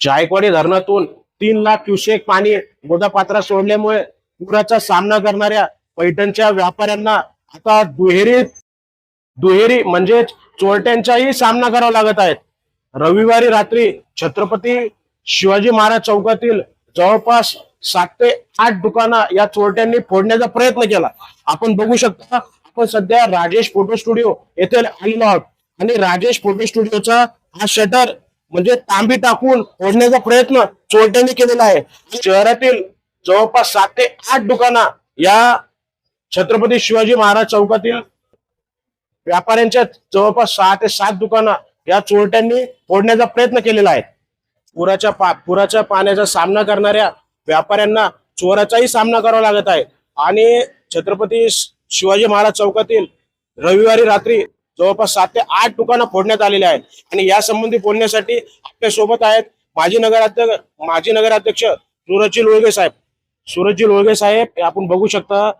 जायकवाडी धरणातून तीन लाख क्युसेक पाणी गोदापात्रात सोडल्यामुळे पुराचा सामना करणाऱ्या पैठणच्या व्यापाऱ्यांना आता दुहेरी दुहेरी म्हणजेच चोरट्यांचाही सामना करावा लागत आहेत रविवारी रात्री छत्रपती शिवाजी महाराज चौकातील जवळपास सात ते आठ दुकानं या चोरट्यांनी फोडण्याचा प्रयत्न केला. आपण बघू शकता आपण सध्या राजेश फोटो स्टुडिओ येथे आलेलो आहोत. आणि राजेश फोटो स्टुडिओचा हा शटर म्हणजे तांबी टाकून फोडण्याचा प्रयत्न चोरट्यांनी केलेला आहे. शहरातील जवळपास सात ते आठ दुकानं या छत्रपती शिवाजी महाराज चौकातील व्यापाऱ्यांच्या जवळपास सहा ते सात दुकानं या चोरट्यांनी फोडण्याचा प्रयत्न केलेला आहे. पुराच्या पा पुराच्या पाण्याचा सामना करणाऱ्या व्यापाऱ्यांना चोराचाही सामना करावा लागत आहे. आणि छत्रपती शिवाजी महाराज चौकातील रविवारी रात्री जवळपास सात ते आठ दुकानं फोडण्यात आलेली आहेत. आणि या संबंधी बोलण्यासाठी आपल्यासोबत आहेत माजी नगराध्यक्ष माजी नगराध्यक्ष सूरजजी लोळगे साहेब. सूरजजी लोळगे साहेब हे आपण बघू शकता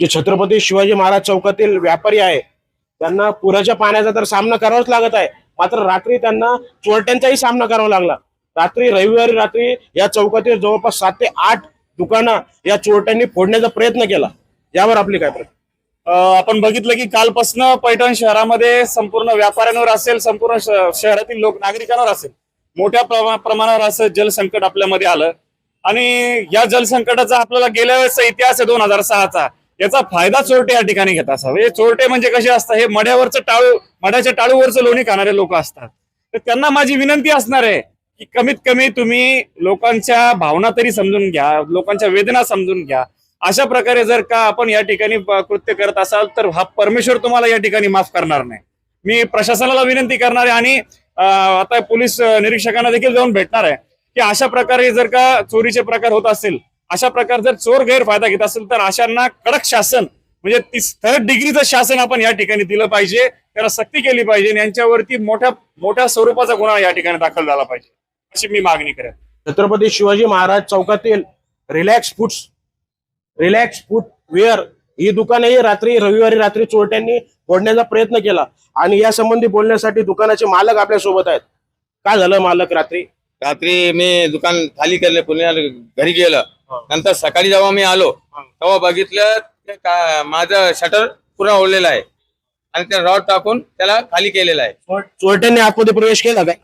जे छत्रपती शिवाजी महाराज चौकातील व्यापारी आहे त्यांना पुराच्या पाण्याचा तर सामना करावाच लागत आहे. मात्र रात्री त्यांना चोरट्यांचाही सामना करावा लागला. रात्री रविवारी रात्री या चौकातील जवळपास सात ते आठ दुकानं या चोरट्यांनी फोडण्याचा प्रयत्न केला. यावर आपली काय प्रश्न आपण बघितलं की कालपासनं पैठण शहरामध्ये संपूर्ण व्यापाऱ्यांवर असेल संपूर्ण शहरातील लोक नागरिकांवर असेल. मोठ्या प्रमाणावर असं जलसंकट आपल्यामध्ये आलं. आणि या जलसंकटाचा आपल्याला गेल्या वेळेसचा इतिहास आहे दोन हजार सहाचा. याचा फायदा चोरटे या ठिकाणी घेत असावं. हे चोरटे म्हणजे कसे असतात? हे मढ्यावरचं टाळू मढ्याच्या टाळूवरचं लोणी खाणारे लोक असतात. तर त्यांना माझी विनंती असणार आहे की कमीत कमी तुम्ही लोकांच्या भावना तरी समजून घ्या लोकांच्या वेदना समजून घ्या. अशा प्रकारे जर का आपण या ठिकाणी कृत्य करत असाल तर हा परमेश्वर तुम्हाला या ठिकाणी माफ करणार नाही. मी प्रशासनाला विनंती करणार आहे आणि आता पोलीस निरीक्षकांना देखील जाऊन भेटणार आहे की अशा प्रकारे जर का चोरीचे प्रकार होत असतील अशा प्रकारे जर चोर गैरफायदा घेत असेल तर अशांना कडक शासन म्हणजे ती थर्ड डिग्रीचं शासन आपण या ठिकाणी दिलं पाहिजे त्याला सक्ती केली पाहिजे आणि यांच्यावरती मोठ्या मोठ्या स्वरूपाचा गुन्हा या ठिकाणी दाखल झाला पाहिजे. अशी मी मागणी करेन. छत्रपती शिवाजी महाराज चौकातील रिलॅक्स फूड्स रिलॅक्स फूड वेअर ही दुकानही रात्री रविवारी रात्री चोरट्यांनी फोडण्याचा प्रयत्न केला. आणि या संबंधी बोलण्यासाठी दुकानाचे मालक आपल्यासोबत आहेत. काय झालं मालक रात्री? रात्री मी दुकान खाली केलं पुण्याला घरी गेलं. नंतर सकाळी जेव्हा मी आलो. तेव्हा बघितलं माझं शटर पूर्ण ओढलेलं आहे. आणि ते रॉड टाकून त्याला खाली केलेलं आहे. चोर- चोरट्यांनी आतमध्ये प्रवेश केला काय?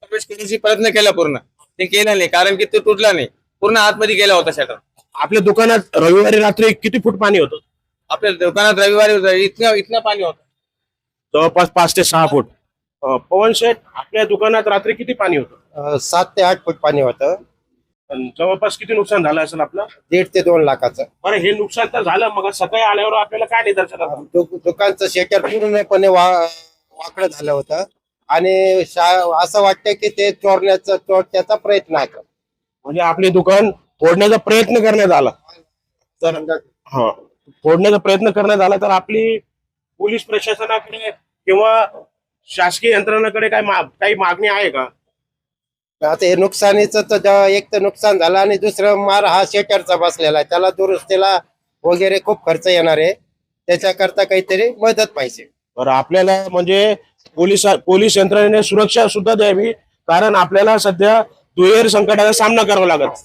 प्रवेश करण्याची प्रयत्न केला पूर्ण. ते केलं नाही कारण की ते तुटला नाही. पूर्ण आतमध्ये गेला होता शटर आपल्या दुकानात रविवारी रात्री किती फूट पाणी होतं? आपल्या दुकानात रविवारी इथनं इथनं पाणी होतं. जवळपास पाच ते सहा फूट. अं, पवन शेठ आपल्या दुकानात रात्री किती पाणी होतं? अ, सात ते आठ फूट पाणी होतं. अन् जवळपास किती नुकसान झालं असेल आपलं? दीड ते दोन लाखाचं. बरं हे नुकसान तर झालं मग सकाळी आल्यावर आपल्याला काय आलं? दु- दुकानचं शेटर पूर्णपणे वा वाकडं झालं होतं. आणि शा- असं वाटतं की ते चोरण्याचा चोरट्याचा प्रयत्न आहे. म्हणजे आपले दुकान फोडण्याचा प्रयत्न करण्यात आला. तर हा फोडण्याचा प्रयत्न करण्यात आला तर आपली पोलीस प्रशासनाकडे किंवा शासकीय यंत्रणाकडे काय काही मागणी आहे का? आता हे नुकसानीचं तर एक तर नुकसान झालं आणि दुसरं मार हा शेटरचा बसलेला आहे. त्याला दुरुस्तीला वगैरे खूप खर्च येणार आहे. त्याच्याकरता काहीतरी मदत पाहिजे. तर आपल्याला म्हणजे पोलीस पोलीस यंत्रणेने सुरक्षा सुद्धा द्यावी कारण आपल्याला सध्या दुहेर संकटाचा सामना करावा लागत.